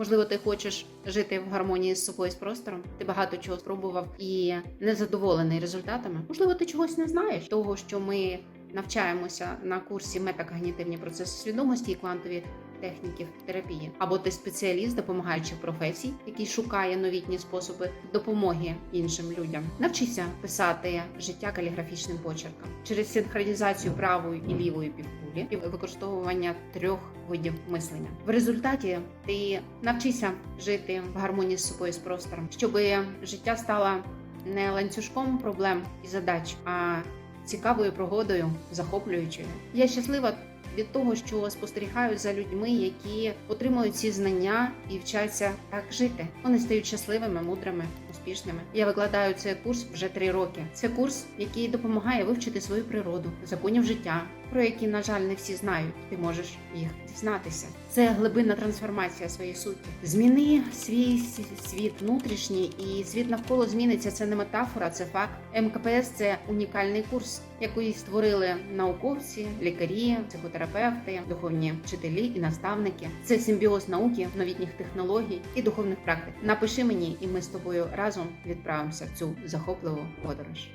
Можливо, ти хочеш жити в гармонії з собою з простором. Ти багато чого спробував і незадоволений результатами. Можливо, ти чогось не знаєш того, що ми навчаємося на курсі метакогнітивні процеси свідомості і квантові техніки терапії. Або ти спеціаліст допомагаючих професій, який шукає новітні способи допомоги іншим людям. Навчися писати життя каліграфічним почерком через синхронізацію правої і лівої півкулі і використовування трьох видів мислення. В результаті ти навчися жити в гармонії з собою з простором, щоб життя стало не ланцюжком проблем і задач, а цікавою пригодою, захоплюючою. Я щаслива від того, що спостерігаю за людьми, які отримують ці знання і вчаться так жити. Вони стають щасливими, мудрими, успішними. Я викладаю цей курс вже три роки. Це курс, який допомагає вивчити свою природу, законів життя, про які, на жаль, не всі знають. Ти можеш їх дізнатися. Це глибинна трансформація своєї суті. Зміни свій світ внутрішній, і світ навколо зміниться. Це не метафора, це факт. МКПС це унікальний курс, який створили науковці, лікарі, психотерапевти, духовні вчителі і наставники. Це симбіоз науки, новітніх технологій і духовних практик. Напиши мені, і ми з тобою разом відправимося в цю захопливу подорож.